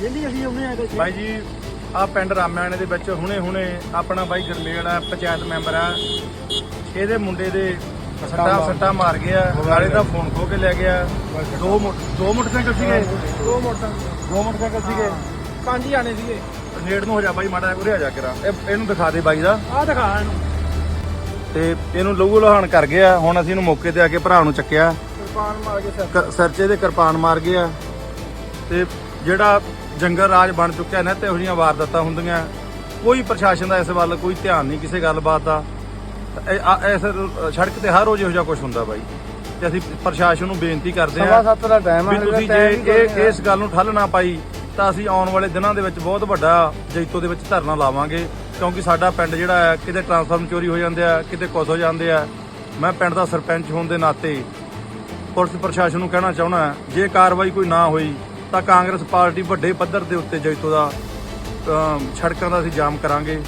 ਜਿਹੜੀ ਅਸੀਂ ਆ ਬਾਈ ਜੀ ਆ ਪਿੰਡ ਰਾਮਿਆਣੇ ਦੇ ਵਿੱਚ ਹੁਣੇ ਹੁਣੇ ਆਪਣਾ ਬਾਈ ਗਰਮੇਲ ਆ ਪੰਚਾਇਤ ਮੈਂਬਰ ਆ। ਇਹਦੇ ਮੁੰਡੇ ਦੇ ਸੱਟਾ ਸੱਟਾ ਮਾਰ ਗਿਆ ਨਾਲੇ ਦਾ ਫੋਨ ਖੋ ਕੇ ਲੈ ਗਿਆ। ਦੋ ਦੋ ਮੋਟਰਸਾਈਕਲ ਸੀਗੇ? ਦੋ ਮੋਟਰ ਦੋ ਮੋਟਰਸਾਈਕਲ। ਸੀਗੇ। ਪੰਜ ਜਾਣੇ ਸੀਗੇ। ਨੇੜ ਨੂੰ ਹੋ ਜਾ ਬਾਈ ਮਾੜਾ ਉਰੇ ਆ ਜਾ ਕਰਾ ਇਹਨੂੰ ਦਿਖਾ ਦੇ ਬਾਈ ਦਾ। ਆਹ ਦਿਖਾ ਇਹਨੂੰ। ਤੇ ਇਹਨੂੰ ਲਹੂ ਲਹਾਨ ਕਰ ਗਿਆ। ਹੁਣ ਅਸੀਂ ਇਹਨੂੰ ਮੌਕੇ ਤੇ ਆ ਕੇ ਭਰਾ ਨੂੰ ਚੱਕਿਆ। ਕਿਰਪਾਨ ਮਾਰ ਕੇ ਸਿਰ ਕ- ਸਿਰ 'ਚ ਇਹਦੇ ਕਿਰਪਾਨ ਮਾਰ ਗਿਆ। ਤੇ ਜਿਹੜਾ ਜੰਗਲ ਰਾਜ ਬਣ ਚੁੱਕਿਆ ਨਾ ਤੇ ਇਹੋ ਜਿਹੀਆਂ ਵਾਰਦਾਤਾਂ ਹੁੰਦੀਆਂ। ਕੋਈ ਪ੍ਰਸ਼ਾਸਨ ਦਾ ਇਸ ਵੱਲ ਕੋਈ ਧਿਆਨ ਨਹੀਂ ਕਿਸੇ ਗੱਲਬਾਤ ਦਾ। ਇਸ ਸੜਕ ਤੇ ਹਰ ਰੋਜ਼ ਇਹੋ ਜਿਹਾ ਕੁਝ ਹੁੰਦਾ ਬਾਈ। ਤੇ ਅਸੀਂ ਪ੍ਰਸ਼ਾਸਨ ਨੂੰ ਬੇਨਤੀ ਕਰਦੇ ਸਵਾ ਹਾਂ ਸੱਤ ਦਾ ਟਾਈਮ ਵੀ ਤੁਸੀਂ ਜੇ ਇਹ ਇਸ ਗੱਲ ਨੂੰ ਠੱਲ ਨਾ ਪਾਈ ਤਾਂ ਅਸੀਂ ਆਉਣ ਵਾਲੇ ਦਿਨਾਂ ਦੇ ਵਿੱਚ ਬਹੁਤ ਵੱਡਾ ਜੈਤੋ ਦੇ ਵਿੱਚ ਧਰਨਾ ਲਾਵਾਂਗੇ। ਕਿਉਂਕਿ ਸਾਡਾ ਪਿੰਡ ਜਿਹੜਾ ਹੈ ਕਿਤੇ ਟਰਾਂਸਫਾਰਮ ਚੋਰੀ ਹੋ ਜਾਂਦੇ ਆ ਕਿਤੇ ਕੁਛ ਹੋ ਜਾਂਦੇ ਆ। ਮੈਂ ਪਿੰਡ ਦਾ ਸਰਪੰਚ ਹੋਣ ਦੇ ਨਾਤੇ ਪੁਲਿਸ ਪ੍ਰਸ਼ਾਸਨ ਨੂੰ ਕਹਿਣਾ ਚਾਹੁੰਦਾ ਜੇ ਕਾਰਵਾਈ ਕੋਈ ਨਾ ਹੋਈ ਤਾਂ ਕਾਂਗਰਸ ਪਾਰਟੀ ਵੱਡੇ ਪੱਧਰ ਦੇ ਉੱਤੇ ਜੈਤੋ ਦਾ ਸੜਕਾਂ ਦਾ ਅਸੀਂ ਜਾਮ ਕਰਾਂਗੇ।